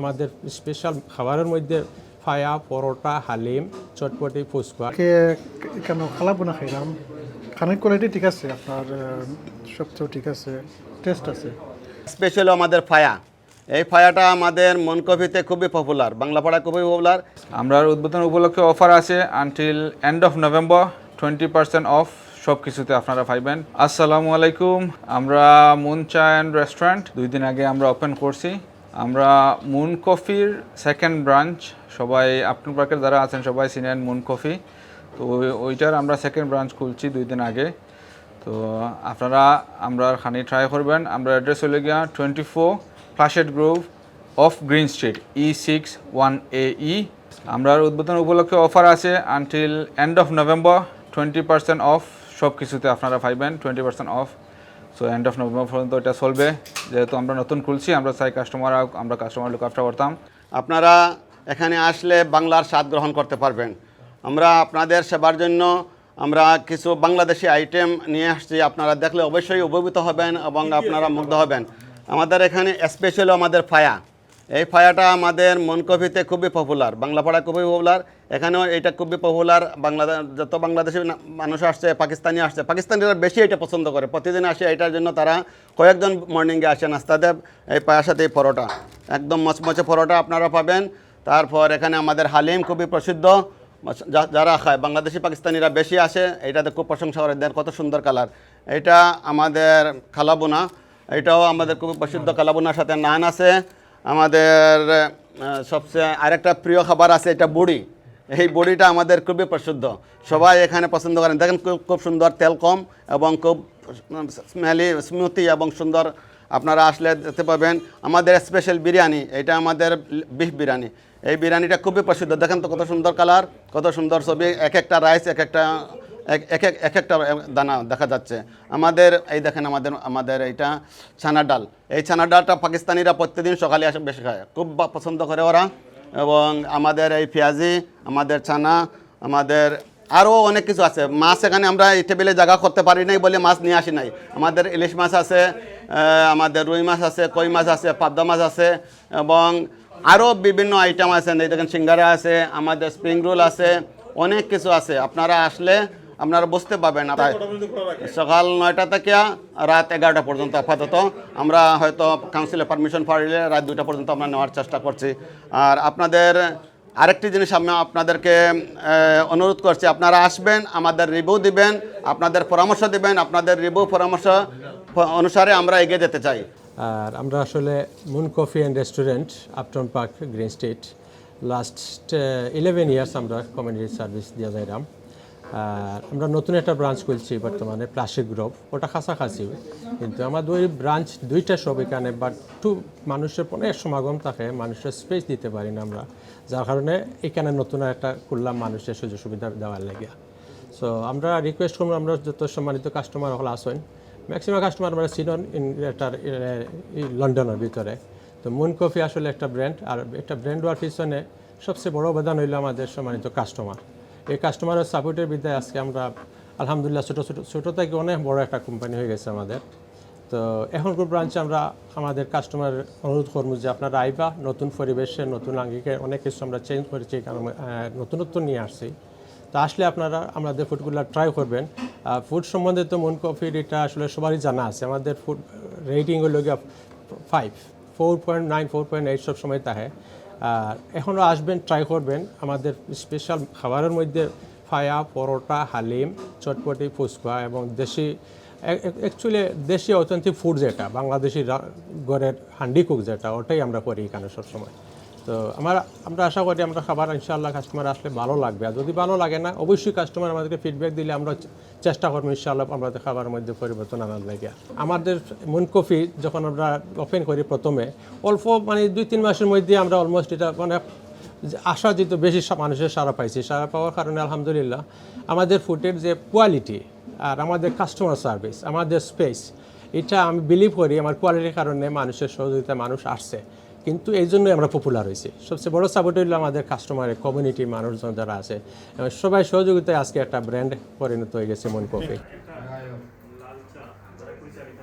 আমাদের স্পেশাল খাবারের মধ্যে ফায়া পরোটা হালিম চটপটি ফুচকা। কে কেন খালাবো না খাইলাম? খানের কোয়ালিটি ঠিক আছে আপনার সবচেয়ে ঠিক আছে টেস্ট আছে। স্পেশাল আমাদের ফায়া। এই ফায়াটা আমাদের মনকভিতে খুবই পপুলার বাংলা পাড়া খুবই পপুলার আমরা উদ্বোধন উপলক্ষে অফার আছে until end of November twenty percent off সব কিছুতে আপনারা পাইবেন। আসসালামু আলাইকুম আমরা মুন চা অ্যান্ড রেস্টুরেন্ট দুই দিন আগে আমরা ওপেন করছি। আমরা মুন কফির সেকেন্ড ব্রাঞ্চ সবাই আপটন পার্কের যারা আছেন, সবাই চিনেন মুন কফি। তো ওইটার আমরা সেকেন্ড ব্রাঞ্চ খুলছি দুই দিন আগে। তো আপনারা, আমরা খানি ট্রাই করবেন। আমরা অ্যাড্রেস হলে গিয়া twenty four Flushed Grove of Green Street E six one A ই আমরা উদ্বোধন উপলক্ষে অফার আছে until end of November twenty percent off সব কিছুতে আপনারা পাইবেন twenty percent off so end of November পর্যন্ত এটা চলবে। যেহেতু আমরা নতুন খুলছি, আমরা চাই কাস্টমার আমরা কাস্টমার লুক আফটার করতাম। আপনারা এখানে আসলে বাংলার স্বাদ গ্রহণ করতে পারবেন। আমরা আপনাদের সেবার জন্য আমরা কিছু বাংলাদেশি আইটেম নিয়ে আসছি। আপনারা দেখলে অবশ্যই উপভূত হবেন এবং আপনারা মুগ্ধ হবেন। আমাদের এখানে স্পেশাল আমাদের ফায়া। এই ফায়াটা আমাদের মনকভিতে খুবই পপুলার বাংলা পাড়া খুবই পপুলার এখানেও এটা খুবই পপুলার বাংলাদেশ যত বাংলাদেশি মানুষ আসছে, পাকিস্তানি আসছে, পাকিস্তানিরা বেশি এটা পছন্দ করে, প্রতিদিন আসে এটার জন্য তারা কয়েকজন মর্নিংয়ে আসে নাস্তা দেব এই পায়ার সাথে এই পরোটা, একদম মচমচে পরোটা আপনারা পাবেন, তারপর এখানে আমাদের হালিম খুবই প্রসিদ্ধ যারা খায়, বাংলাদেশি পাকিস্তানিরা বেশি আসে এটাতে খুব প্রশংসা করে, দেন কত সুন্দর কালার এটা আমাদের খালাবোনা এটাও আমাদের খুবই প্রসিদ্ধ কালাবোনার সাথে নান আছে আমাদের সবচেয়ে আরেকটা প্রিয় খাবার আছে এটা বুড়ি। এই বড়িটা আমাদের খুবই প্রসিদ্ধ। সবাই এখানে পছন্দ করেন। দেখেন খুব সুন্দর তেল কম এবং খুব স্মেলি স্মুথি এবং সুন্দর। আপনারা আসলে দেখতে পাবেন আমাদের স্পেশাল বিরিয়ানি। এটা আমাদের বিফ বিরিয়ানি। এই বিরিয়ানিটা খুবই প্রসিদ্ধ। দেখেন তো কত সুন্দর কালার কত সুন্দর ছবি। এক একটা রাইস এক একটা এক এক, এক- এক একটা দানা দেখা যাচ্ছে। আমাদের, এই দেখেন আমাদের আমাদের এইটা ছানা ডাল। এই ছানা ডালটা পাকিস্তানিরা প্রত্যেকদিন সকালে আসে বেশি খায়। খুব পছন্দ করে ওরা। এবং আমাদের এই পেঁয়াজি, আমাদের ছানা, আমাদের আরও অনেক কিছু আছে। মাছ এখানে আমরা এই টেবিলে জায়গা করতে পারি নাই বলে মাছ নিয়ে আসি নাই। আমাদের ইলিশ মাছ আছে আমাদের রুই মাছ আছে, কই মাছ আছে, পাবদা মাছ আছে, এবং আরও বিভিন্ন আইটেম আছে। এই দেখেন সিঙ্গারা আছে, আমাদের স্প্রিং রোল আছে, অনেক কিছু আছে। আপনারা আসলে আপনারা বুঝতে পারবেন আপনার- সকাল নয়টা থেকে রাত এগারোটা পর্যন্ত আপাতত। আমরা হয়তো কাউন্সিলের পারমিশন পাইলে রাত দুটা পর্যন্ত আমরা নেওয়ার চেষ্টা করছি। আর আপনাদের আরেকটি জিনিস আমি আপনাদেরকে অনুরোধ করছি আপনারা আসবেন আমাদের রিভিউ দিবেন আপনাদের পরামর্শ দিবেন আপনাদের রিভিউ পরামর্শ অনুসারে আমরা এগিয়ে যেতে চাই। আর আমরা আসলে Moon Coffee and Restaurant Upton Park Green Street last eleven years আমরা কমিউনিটি সার্ভিস দিয়ে যাইলাম আর আমরা নতুন একটা ব্রাঞ্চ খুলছি বর্তমানে প্লাস্টিক গ্রোভ ওটা কাছাকাছি কিন্তু আমার দুই ব্রাঞ্চ দুইটা সব এখানে বাট টু মানুষের অনেক সমাগম থাকে, মানুষের স্পেস দিতে পারি না আমরা। যার কারণে এখানে নতুন একটা করলাম মানুষের সুযোগ সুবিধা দেওয়ার লাগে সো আমরা রিকোয়েস্ট করব, আমরা যত সম্মানিত কাস্টমার হল আসেন ম্যাক্সিমাম কাস্টমার আমরা ইন এটার লন্ডনের ভিতরে। তো মুন কফি আসলে একটা ব্র্যান্ড আর একটা ব্র্যান্ড হওয়ার পিছনে সবচেয়ে বড় অবদান হইল আমাদের সম্মানিত কাস্টমার এই কাস্টমারের সাপোর্টের বিদ্যায় আজকে আমরা, আলহামদুলিল্লাহ ছোটো ছোটো ছোটো থেকে অনেক বড় একটা কোম্পানি হয়ে গেছে আমাদের। তো এখনকার ব্রাঞ্চে আমরা আমাদের কাস্টমার অনুরোধ করব যে আপনারা আইবা, নতুন পরিবেশে, নতুন আঙ্গিকে অনেক কিছু আমরা চেঞ্জ করেছি কারণ নতুনত্ব নিয়ে আসছি। তো আসলে আপনারা আমাদের ফুডগুলো ট্রাই করবেন। ফুড সম্বন্ধে তো মন কফির এটা আসলে সবারই জানা আছে। আমাদের ফুড রেটিং হলো গিয়ে five four point nine four point eight সব সময় থাকে আর এখনও আসবেন ট্রাই করবেন। আমাদের স্পেশাল খাবারের মধ্যে ফায়া, পরোটা, হালিম, চটপটি, ফুচকা এবং দেশি অ্যাকচুয়ালি দেশি অথেন্টিক ফুড যেটা, বাংলাদেশি ঘরের হান্ডি কুক যেটা, ওটাই আমরা করি এখানে সবসময়। তো আমার, আমরা আশা করি আমরা খাবার ইনশাআল্লাহ কাস্টমার আসলে ভালো লাগবে। আর যদি ভালো লাগে না, অবশ্যই কাস্টমার আমাদেরকে ফিডব্যাক দিলে আমরা চেষ্টা করব ইনশাআল্লাহ আমাদের খাবারের মধ্যে পরিবর্তন আনার লাগে। আমাদের মুন কফি যখন আমরা ওপেন করি প্রথমে, অল্প মানে দুই, তিন মাসের মধ্যে আমরা অলমোস্ট এটা মানে আশা আশাতীত বেশি মানুষের সারা পাইছি। সারা পাওয়ার কারণে আলহামদুলিল্লাহ আমাদের ফুডের যে কোয়ালিটি আর আমাদের কাস্টমার সার্ভিস আমাদের স্পেস এটা আমি বিলিভ করি আমার কোয়ালিটির কারণে মানুষের সহযোগিতা মানুষ আসছে। কিন্তু এই জন্যই আমরা পপুলার হয়েছি। সবচেয়ে বড় সাপোর্ট হইল আমাদের কাস্টমারের কমিউনিটি মানুষজন যারা আছে। সবাই সহযোগিতায় আজকে একটা ব্র্যান্ড পরিণত হয়ে গেছে মন কফি